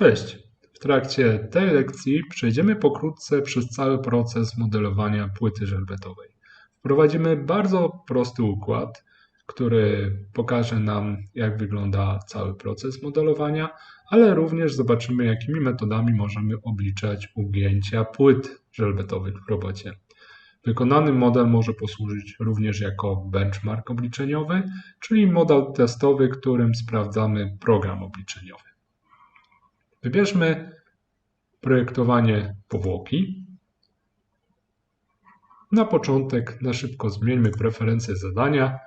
Cześć! W trakcie tej lekcji przejdziemy pokrótce przez cały proces modelowania płyty żelbetowej. Wprowadzimy bardzo prosty układ, który pokaże nam, jak wygląda cały proces modelowania, ale również zobaczymy, jakimi metodami możemy obliczać ugięcia płyt żelbetowych w robocie. Wykonany model może posłużyć również jako benchmark obliczeniowy, czyli model testowy, którym sprawdzamy program obliczeniowy. Wybierzmy projektowanie powłoki. Na początek na szybko zmieńmy preferencje zadania.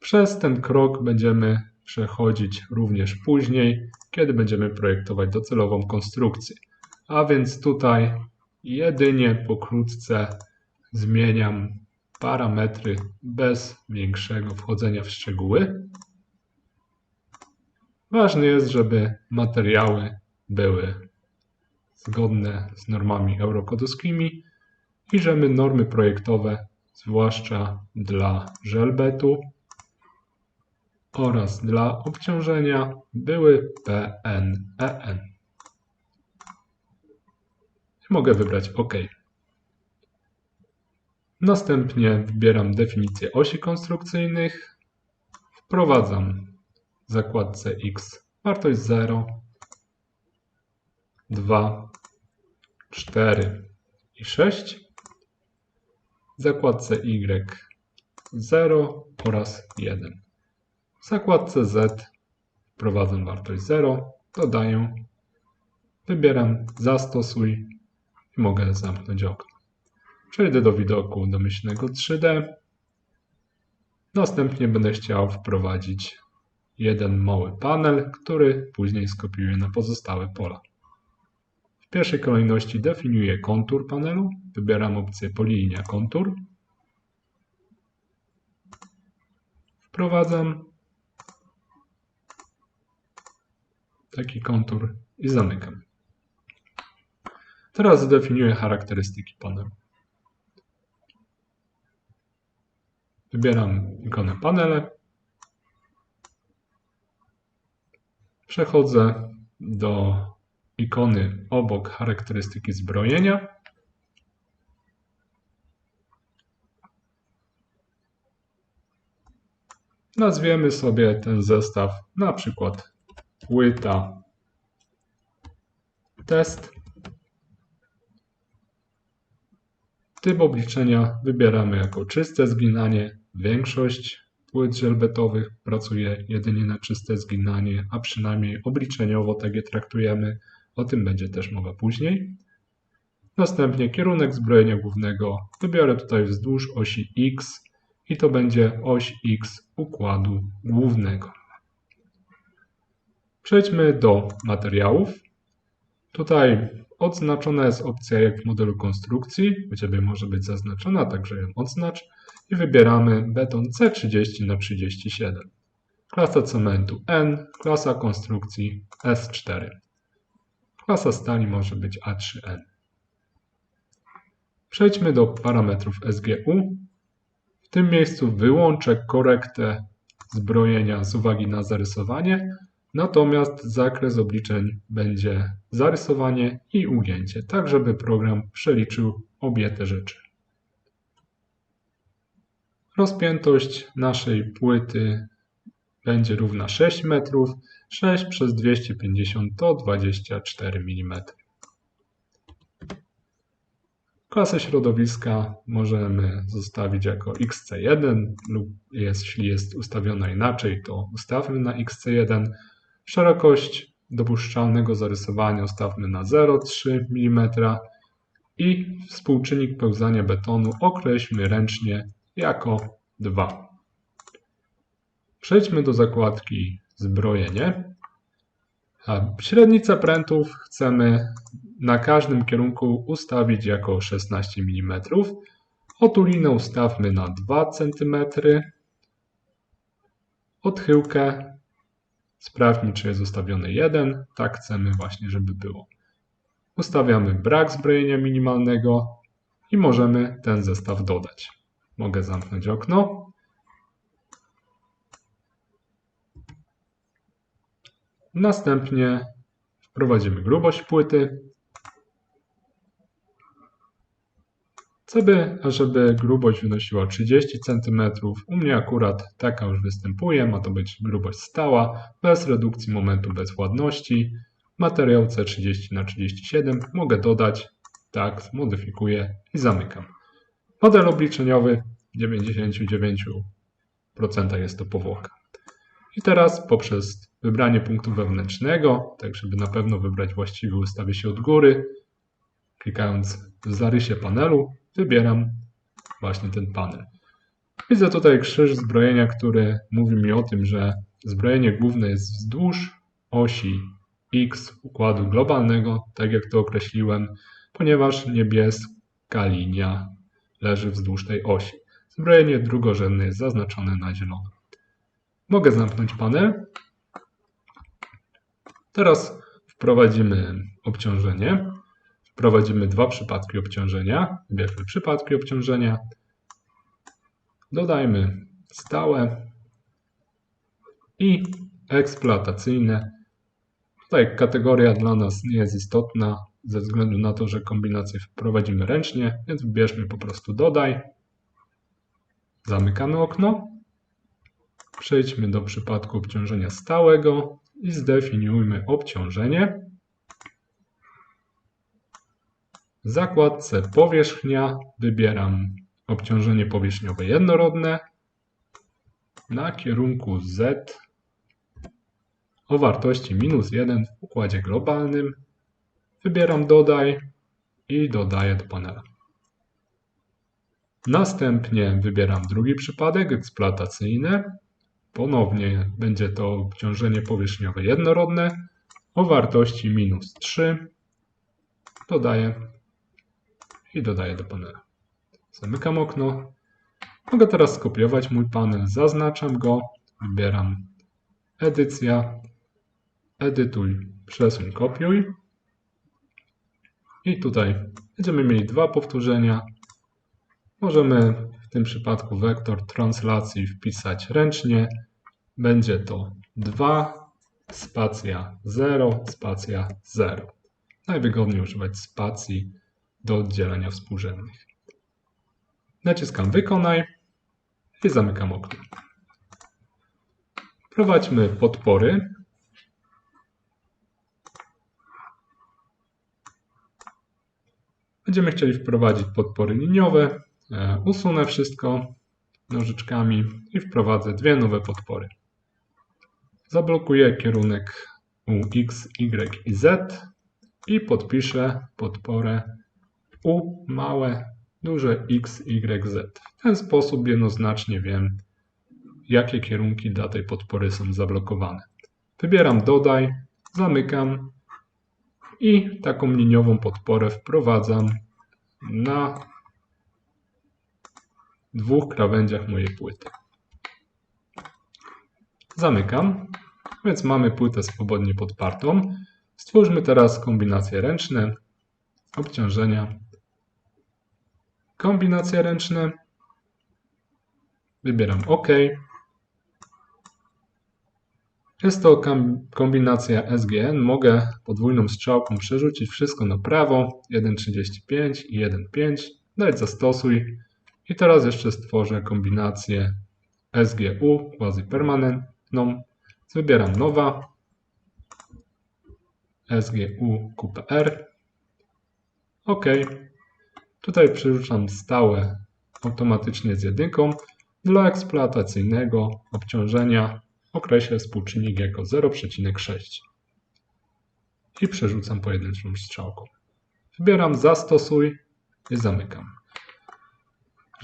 Przez ten krok będziemy przechodzić również później, kiedy będziemy projektować docelową konstrukcję. A więc tutaj jedynie pokrótce zmieniam parametry bez większego wchodzenia w szczegóły. Ważne jest, żeby materiały były zgodne z normami eurokodowskimi i żeby normy projektowe, zwłaszcza dla żelbetu oraz dla obciążenia, były PNEN. I mogę wybrać OK. Następnie wybieram definicję osi konstrukcyjnych, wprowadzam w zakładce X wartość 0, 2, 4 i 6. W zakładce Y 0 oraz 1. W zakładce Z wprowadzam wartość 0, dodaję, wybieram zastosuj i mogę zamknąć okno. Przejdę do widoku domyślnego 3D. Następnie będę chciał wprowadzić jeden mały panel, który później skopiuję na pozostałe pola. Pierwszej kolejności definiuję kontur panelu. Wybieram opcję polinia kontur. Wprowadzam taki kontur i zamykam. Teraz zdefiniuję charakterystyki panelu. Wybieram ikonę panele. Przechodzę do ikony obok charakterystyki zbrojenia. Nazwiemy sobie ten zestaw na przykład płyta test. Typ obliczenia wybieramy jako czyste zginanie. Większość płyt żelbetowych pracuje jedynie na czyste zginanie, a przynajmniej obliczeniowo tak je traktujemy. O tym będzie też mowa później. Następnie kierunek zbrojenia głównego wybiorę tutaj wzdłuż osi X i to będzie oś X układu głównego. Przejdźmy do materiałów. Tutaj odznaczona jest opcja jak w modelu konstrukcji. U Ciebie może być zaznaczona, także ją odznacz. I wybieramy beton C30 na 37 Klasa cementu N, klasa konstrukcji S4. Klasa stali może być A3N. Przejdźmy do parametrów SGU. W tym miejscu wyłączę korektę zbrojenia z uwagi na zarysowanie, natomiast zakres obliczeń będzie zarysowanie i ugięcie, tak żeby program przeliczył obie te rzeczy. Rozpiętość naszej płyty będzie równa 6 metrów, 6 przez 250 to 24 mm. Klasę środowiska możemy zostawić jako XC1 lub jeśli jest ustawiona inaczej, to ustawmy na XC1. Szerokość dopuszczalnego zarysowania ustawmy na 0,3 mm i współczynnik pełzania betonu określmy ręcznie jako 2. Przejdźmy do zakładki zbrojenie. Średnicę prętów chcemy na każdym kierunku ustawić jako 16 mm. Otulinę ustawmy na 2 cm. Odchyłkę sprawdźmy, czy jest ustawiony 1. Tak chcemy właśnie, żeby było. Ustawiamy brak zbrojenia minimalnego i możemy ten zestaw dodać. Mogę zamknąć okno. Następnie Wprowadzimy grubość płyty. Co by, ażeby grubość wynosiła 30 cm, u mnie akurat taka już występuje, ma to być grubość stała, bez redukcji momentu bezwładności. Materiał C30 na 37 mogę dodać, tak, zmodyfikuję i zamykam. Model obliczeniowy w 99% jest to powłoka. I teraz poprzez wybranie punktu wewnętrznego, tak żeby na pewno wybrać właściwy, ustawię się od góry. Klikając w zarysie panelu, wybieram właśnie ten panel. Widzę tutaj krzyż zbrojenia, który mówi mi o tym, że zbrojenie główne jest wzdłuż osi X układu globalnego, tak jak to określiłem, ponieważ niebieska linia leży wzdłuż tej osi. Zbrojenie drugorzędne jest zaznaczone na zielono. Mogę zamknąć panel. Teraz wprowadzimy obciążenie. Wprowadzimy dwa przypadki obciążenia. Wybierzmy przypadki obciążenia. Dodajmy stałe i eksploatacyjne. Tutaj kategoria dla nas nie jest istotna ze względu na to, że kombinację wprowadzimy ręcznie, więc wybierzmy po prostu dodaj. Zamykamy okno. Przejdźmy do przypadku obciążenia stałego i zdefiniujmy obciążenie. W zakładce powierzchnia wybieram obciążenie powierzchniowe jednorodne na kierunku Z o wartości minus 1 w układzie globalnym. Wybieram dodaj i dodaję do panela. Następnie wybieram drugi przypadek eksploatacyjny. Ponownie będzie to obciążenie powierzchniowe jednorodne o wartości minus 3. Dodaję i dodaję do panela. Zamykam okno. Mogę teraz skopiować mój panel. Zaznaczam go. Wybieram edycja, edytuj, przesuń, kopiuj. I tutaj będziemy mieli dwa powtórzenia. Możemy tym przypadku wektor translacji wpisać ręcznie. Będzie to 2 spacja 0 spacja 0. Najwygodniej używać spacji do oddzielenia współrzędnych. Naciskam wykonaj i zamykam okno. Prowadźmy podpory. Będziemy chcieli wprowadzić podpory liniowe. E, usunę wszystko nożyczkami i wprowadzę dwie nowe podpory. Zablokuję kierunek u X, Y i Z i podpiszę podporę U małe, duże X, Y, Z. W ten sposób jednoznacznie wiem, jakie kierunki dla tej podpory są zablokowane. Wybieram dodaj, zamykam i taką liniową podporę wprowadzam na dwóch krawędziach mojej płyty. Zamykam, więc mamy płytę swobodnie podpartą. Stwórzmy teraz kombinacje ręczne, obciążenia, kombinacje ręczne, wybieram OK. Jest to kombinacja SGN. Mogę podwójną strzałką przerzucić wszystko na prawo, 1.35 i 1.5, dać zastosuj i teraz jeszcze stworzę kombinację SGU quasi-permanentną. Wybieram nowa, SGU QPR. OK. Tutaj przerzucam stałe automatycznie z jedynką. Dla eksploatacyjnego obciążenia określę współczynnik jako 0,6 i przerzucam pojedynczą strzałką. Wybieram zastosuj i zamykam.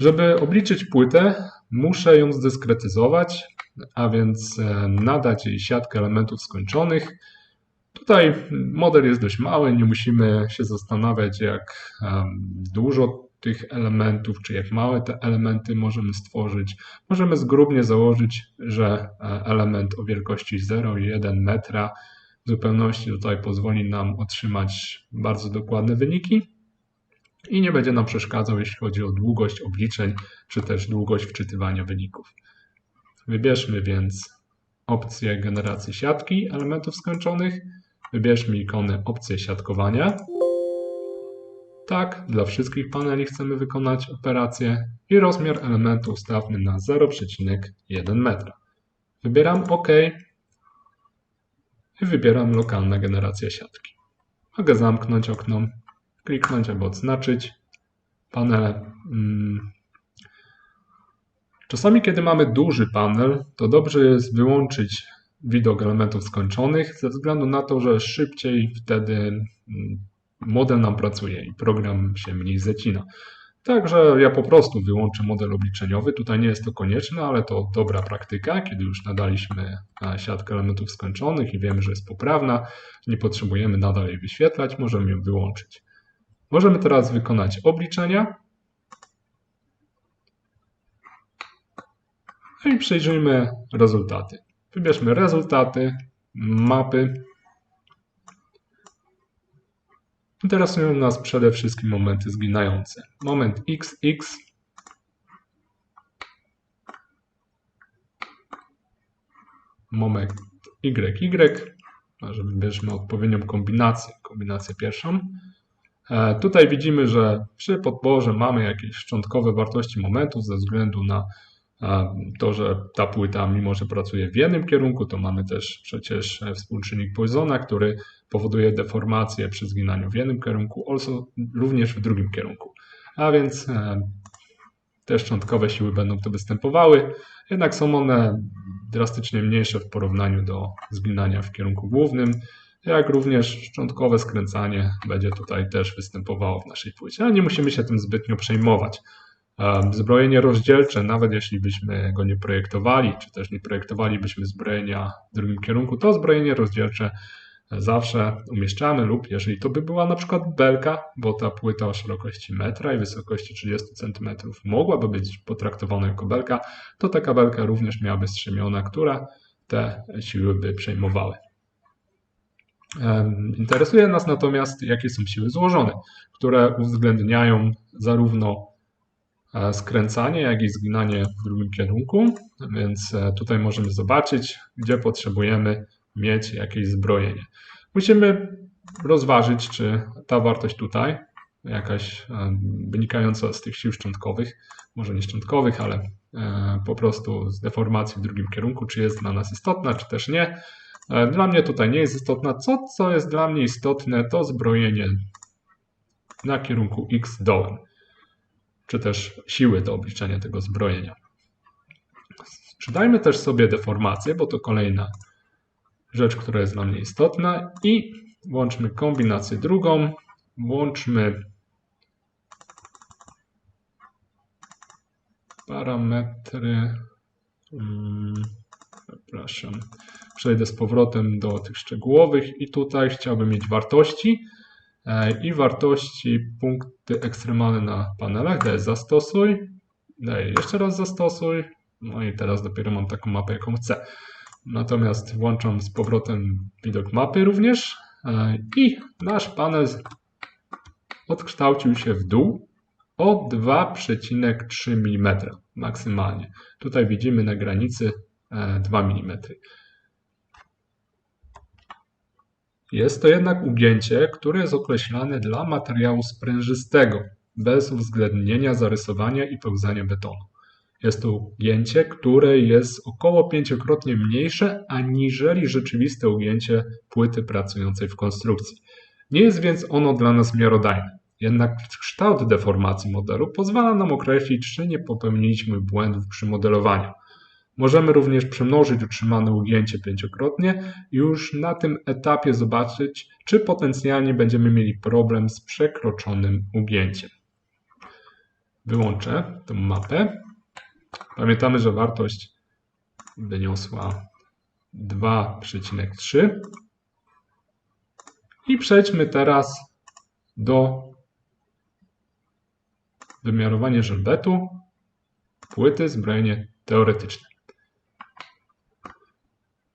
Żeby obliczyć płytę, muszę ją zdyskretyzować, a więc e, nadać jej siatkę elementów skończonych. Tutaj model jest dość mały, nie musimy się zastanawiać, jak dużo tych elementów, czy jak małe te elementy możemy stworzyć. Możemy zgrubnie założyć, że e, element o wielkości 0,1 metra w zupełności tutaj pozwoli nam otrzymać bardzo dokładne wyniki i nie będzie nam przeszkadzał, jeśli chodzi o długość obliczeń, czy też długość wczytywania wyników. Wybierzmy więc opcję generacji siatki elementów skończonych. Wybierzmy ikony opcje siatkowania. Tak, dla wszystkich paneli chcemy wykonać operację i rozmiar elementu ustawmy na 0,1 metra. Wybieram OK i wybieram lokalna generacja siatki. Mogę zamknąć okno, kliknąć, aby odznaczyć panele. Mm. Czasami, kiedy mamy duży panel, to dobrze jest wyłączyć widok elementów skończonych, ze względu na to, że szybciej wtedy mm, model nam pracuje i program się mniej zacina. Także ja po prostu wyłączę model obliczeniowy. Tutaj nie jest to konieczne, ale to dobra praktyka, kiedy już nadaliśmy e, siatkę elementów skończonych i wiemy, że jest poprawna, nie potrzebujemy nadal jej wyświetlać, możemy ją wyłączyć. Możemy teraz wykonać obliczenia. No i przejrzyjmy rezultaty. Wybierzmy rezultaty, mapy. Interesują nas przede wszystkim momenty zginające. Moment XX moment YY, może wybierzmy odpowiednią kombinację, kombinację pierwszą. E, Tutaj widzimy, że przy podborze mamy jakieś szczątkowe wartości momentów ze względu na e, to, że ta płyta, mimo że pracuje w jednym kierunku, to mamy też przecież e, współczynnik Poissona, który powoduje deformację przy zginaniu w jednym kierunku, also również w drugim kierunku. A więc te szczątkowe siły będą tu występowały, jednak są one drastycznie mniejsze w porównaniu do zginania w kierunku głównym, jak również szczątkowe skręcanie będzie tutaj też występowało w naszej płycie, ale nie musimy się tym zbytnio przejmować. E, Zbrojenie rozdzielcze, nawet jeśli byśmy go nie projektowali, czy też nie projektowalibyśmy zbrojenia w drugim kierunku, to zbrojenie rozdzielcze zawsze umieszczamy lub jeżeli to by była na przykład belka, bo ta płyta o szerokości metra i wysokości 30 cm mogłaby być potraktowana jako belka, to taka belka również miałaby strzemiona, która te siły by przejmowały. Interesuje nas natomiast, jakie są siły złożone, które uwzględniają zarówno e, skręcanie, jak i zginanie w drugim kierunku, więc e, tutaj możemy zobaczyć, gdzie potrzebujemy mieć jakieś zbrojenie. Musimy rozważyć, czy ta wartość tutaj, jakaś wynikająca z tych sił szczątkowych, może nie szczątkowych, ale e, po prostu z deformacji w drugim kierunku, czy jest dla nas istotna, czy też nie. E, Dla mnie tutaj nie jest istotna. Co, co jest dla mnie istotne, to zbrojenie na kierunku X dołem, czy też siły do obliczenia tego zbrojenia. Sprzedajmy też sobie deformację, bo to kolejna rzecz, która jest dla mnie istotna i włączmy kombinację drugą, włączmy parametry, mm, przepraszam, przejdę z powrotem do tych szczegółowych i tutaj chciałbym mieć wartości e, i wartości punkty ekstremalne na panelach, daję zastosuj, daję jeszcze raz zastosuj, no i teraz dopiero mam taką mapę, jaką chcę. Natomiast włączam z powrotem widok mapy również e, i nasz panel odkształcił się w dół o 2,3 mm maksymalnie. Tutaj widzimy na granicy e, 2 mm. Jest to jednak ugięcie, które jest określane dla materiału sprężystego, bez uwzględnienia zarysowania i pełzania betonu. Jest to ugięcie, które jest około pięciokrotnie mniejsze aniżeli rzeczywiste ugięcie płyty pracującej w konstrukcji. Nie jest więc ono dla nas miarodajne. Jednak kształt deformacji modelu pozwala nam określić, czy nie popełniliśmy błędów przy modelowaniu. Możemy również przemnożyć utrzymane ugięcie pięciokrotnie i już na tym etapie zobaczyć, czy potencjalnie będziemy mieli problem z przekroczonym ugięciem. Wyłączę tę mapę. Pamiętamy, że wartość wyniosła 2,3. I przejdźmy teraz do wymiarowania żelbetu płyty zbrojenie teoretyczne.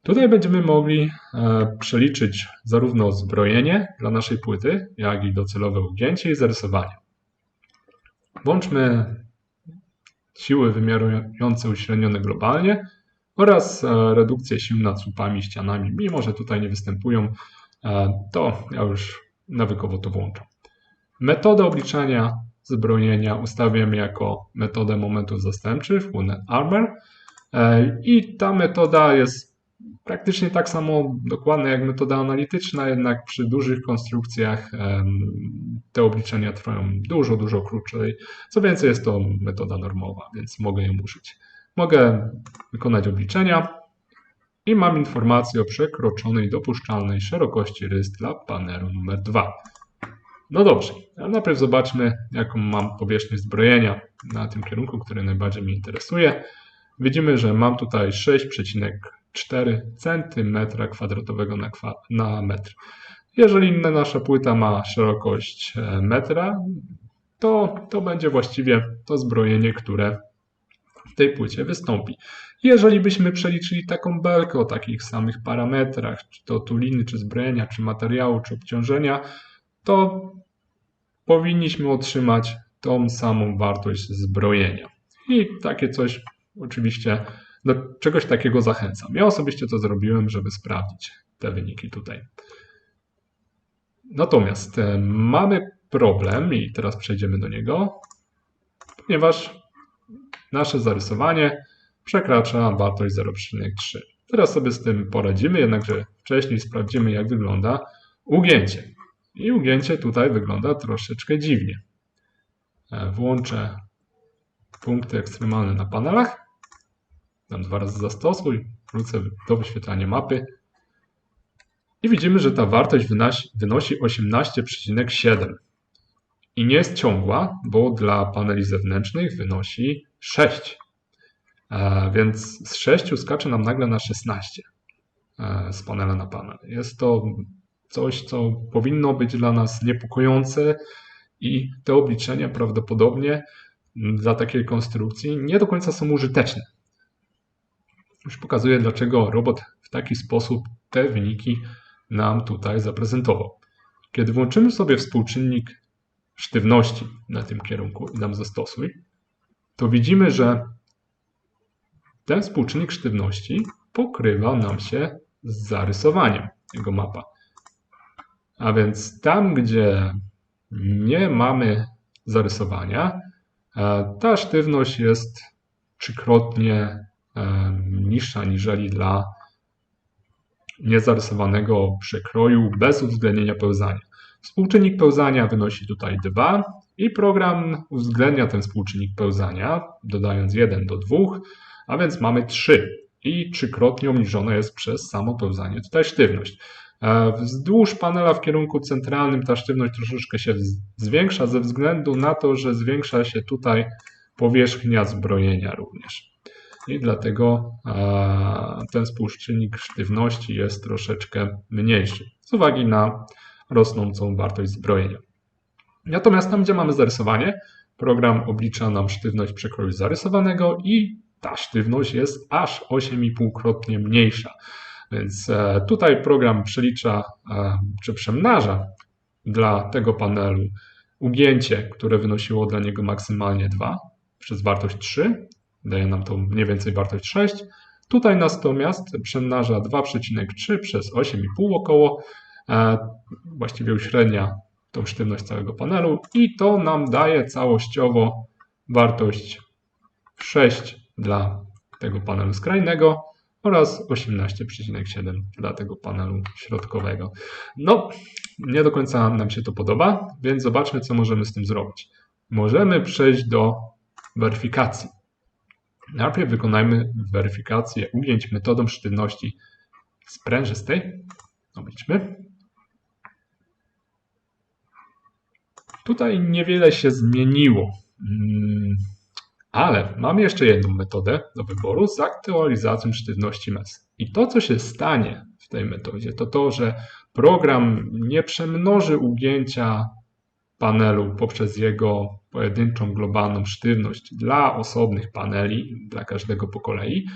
Tutaj będziemy mogli e, przeliczyć zarówno zbrojenie dla naszej płyty, jak i docelowe ugięcie i zarysowanie. Włączmy siły wymiarujące uśrednione globalnie oraz e, redukcję sił nad słupami i ścianami, mimo że tutaj nie występują e, to ja już nawykowo to włączam. Metodę obliczania zbrojenia ustawiamy jako metodę momentów zastępczych w Wounded Armor i ta metoda jest praktycznie tak samo dokładna jak metoda analityczna, jednak przy dużych konstrukcjach te obliczenia trwają dużo, dużo krócej. Co więcej, jest to metoda normowa, więc mogę ją użyć. Mogę wykonać obliczenia i mam informację o przekroczonej dopuszczalnej szerokości rys dla panelu numer 2. No dobrze, ale najpierw zobaczmy, jaką mam powierzchnię zbrojenia na tym kierunku, który najbardziej mnie interesuje. Widzimy, że mam tutaj 6,4 cm2 na, kwa na metr. Jeżeli nasza płyta ma szerokość e, metra, to to będzie właściwie to zbrojenie, które w tej płycie wystąpi. Jeżeli byśmy przeliczyli taką belkę o takich samych parametrach, czy to tuliny, czy zbrojenia, czy materiału, czy obciążenia, to powinniśmy otrzymać tą samą wartość zbrojenia. I takie coś oczywiście do czegoś takiego zachęcam. Ja osobiście to zrobiłem, żeby sprawdzić te wyniki tutaj. Natomiast e, mamy problem i teraz przejdziemy do niego, ponieważ nasze zarysowanie przekracza wartość 0,3. Teraz sobie z tym poradzimy, jednakże wcześniej sprawdzimy jak wygląda ugięcie. I ugięcie tutaj wygląda troszeczkę dziwnie. E, włączę punkty ekstremalne na panelach. Dam dwa razy zastosuj, wrócę do wyświetlania mapy. I widzimy, że ta wartość wynosi 18,7. I nie jest ciągła, bo dla paneli zewnętrznych wynosi 6. E, więc z 6 skacze nam nagle na 16 e, z panela na panel. Jest to coś, co powinno być dla nas niepokojące i te obliczenia prawdopodobnie dla takiej konstrukcji nie do końca są użyteczne. Już pokazuję, dlaczego robot w taki sposób te wyniki nam tutaj zaprezentował. Kiedy włączymy sobie współczynnik sztywności na tym kierunku i dam zastosuj, to widzimy, że ten współczynnik sztywności pokrywa nam się z zarysowaniem jego mapa. A więc tam, gdzie nie mamy zarysowania, e, ta sztywność jest trzykrotnie niższa niżeli dla niezarysowanego przekroju bez uwzględnienia pełzania. Współczynnik pełzania wynosi tutaj 2 i program uwzględnia ten współczynnik pełzania, dodając 1 do 2, a więc mamy 3 i trzykrotnie obniżona jest przez samo pełzanie tutaj sztywność. E, wzdłuż panela w kierunku centralnym ta sztywność troszeczkę się zwiększa ze względu na to, że zwiększa się tutaj powierzchnia zbrojenia również. I dlatego ten współczynnik sztywności jest troszeczkę mniejszy z uwagi na rosnącą wartość zbrojenia. Natomiast tam, gdzie mamy zarysowanie, program oblicza nam sztywność przekroju zarysowanego i ta sztywność jest aż 8,5-krotnie mniejsza. Więc e, tutaj program przelicza e, czy przemnaża dla tego panelu ugięcie, które wynosiło dla niego maksymalnie 2 przez wartość 3, daje nam to mniej więcej wartość 6. Tutaj natomiast przemnaża 2,3 przez 8,5 około, e, właściwie uśrednia tą sztywność całego panelu i to nam daje całościowo wartość 6 dla tego panelu skrajnego oraz 18,7 dla tego panelu środkowego. No, nie do końca nam się to podoba, więc zobaczmy, co możemy z tym zrobić. Możemy przejść do weryfikacji. Najpierw wykonajmy weryfikację ujęć metodą sztywności sprężystej. Obliczmy. Tutaj niewiele się zmieniło. Hmm. Ale mam jeszcze jedną metodę do wyboru z aktualizacją sztywności MES. I to, co się stanie w tej metodzie, to to, że program nie przemnoży ugięcia panelu poprzez jego pojedynczą globalną sztywność dla osobnych paneli, dla każdego po kolei,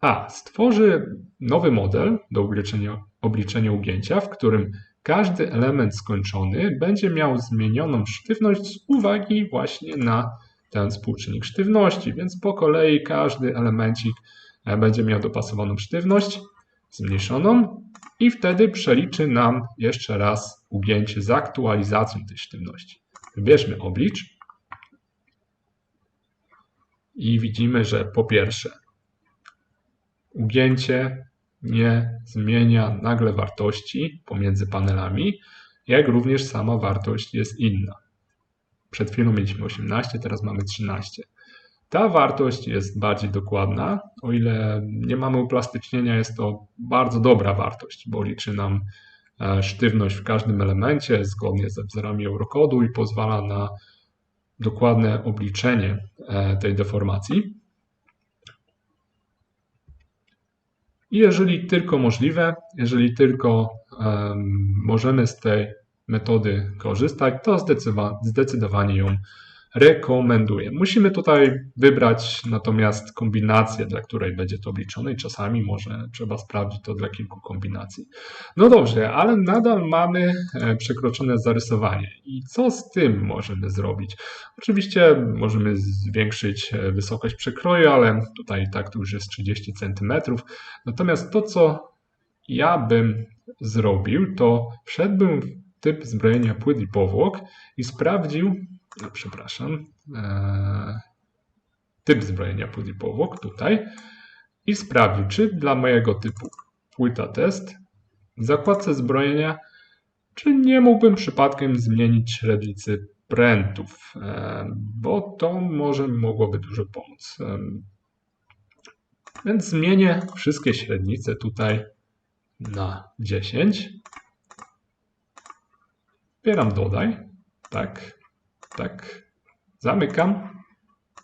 a stworzy nowy model do obliczenia, obliczenia ugięcia, w którym każdy element skończony będzie miał zmienioną sztywność z uwagi właśnie na ten współczynnik sztywności, więc po kolei każdy elemencik e, będzie miał dopasowaną sztywność zmniejszoną i wtedy przeliczy nam jeszcze raz ugięcie z aktualizacją tej sztywności. Wybierzmy oblicz i widzimy, że po pierwsze ugięcie nie zmienia nagle wartości pomiędzy panelami, jak również sama wartość jest inna. Przed chwilą mieliśmy 18, teraz mamy 13. Ta wartość jest bardziej dokładna. O ile nie mamy uplastycznienia, jest to bardzo dobra wartość, bo liczy nam e, sztywność w każdym elemencie zgodnie ze wzorami Eurokodu i pozwala na dokładne obliczenie e, tej deformacji. I jeżeli tylko możliwe, jeżeli tylko możemy z tej metody korzystać, to zdecydowanie ją rekomenduję. Musimy tutaj wybrać natomiast kombinację, dla której będzie to obliczone i czasami może trzeba sprawdzić to dla kilku kombinacji. No dobrze, ale nadal mamy e, przekroczone zarysowanie. I co z tym możemy zrobić? Oczywiście możemy zwiększyć e, wysokość przekroju, ale tutaj i tak to już jest 30 cm. Natomiast to, co ja bym zrobił, to wszedłbym w typ zbrojenia płyt i powłok i sprawdził, no, przepraszam, e, typ zbrojenia płyt i powłok tutaj i sprawdził, czy dla mojego typu płyta test w zakładce zbrojenia, czy nie mógłbym przypadkiem zmienić średnicy prętów, e, bo to może mogłoby dużo pomóc. E, więc zmienię wszystkie średnice tutaj na 10. Wybieram dodaj. Tak, tak. Zamykam.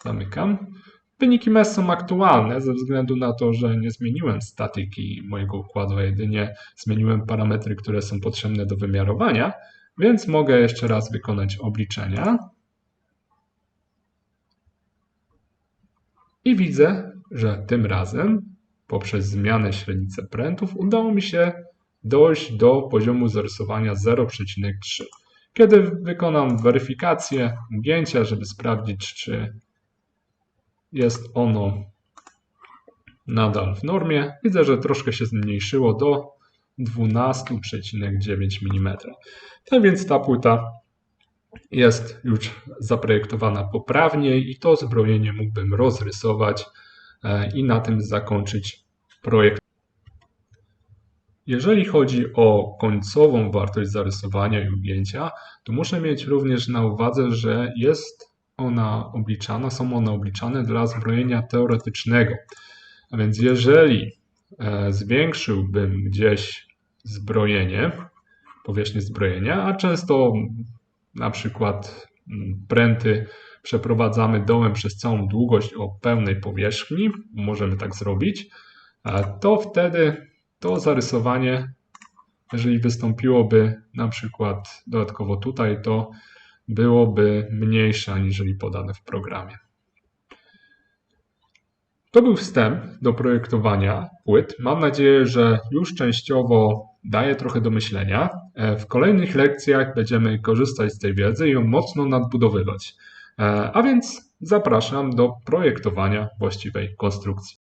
Zamykam. Wyniki MES są aktualne ze względu na to, że nie zmieniłem statyki mojego układu, a jedynie zmieniłem parametry, które są potrzebne do wymiarowania, więc mogę jeszcze raz wykonać obliczenia. I widzę, że tym razem poprzez zmianę średnicy prętów udało mi się dojść do poziomu zarysowania 0,3. Kiedy wykonam weryfikację ugięcia, żeby sprawdzić, czy jest ono nadal w normie, widzę, że troszkę się zmniejszyło do 12,9 mm. Tak więc ta płyta jest już zaprojektowana poprawnie i to zbrojenie mógłbym rozrysować e, i na tym zakończyć projekt. Jeżeli chodzi o końcową wartość zarysowania i ugięcia, to muszę mieć również na uwadze, że jest ona obliczana, są one obliczane dla zbrojenia teoretycznego. A więc jeżeli e, zwiększyłbym gdzieś zbrojenie, powierzchnię zbrojenia, a często na przykład mm, pręty przeprowadzamy dołem przez całą długość o pełnej powierzchni, możemy tak zrobić, to wtedy to zarysowanie, jeżeli wystąpiłoby na przykład dodatkowo tutaj, to byłoby mniejsze aniżeli podane w programie. To był wstęp do projektowania płyt. Mam nadzieję, że już częściowo daje trochę do myślenia. E, w kolejnych lekcjach będziemy korzystać z tej wiedzy i ją mocno nadbudowywać. E, a więc zapraszam do projektowania właściwej konstrukcji.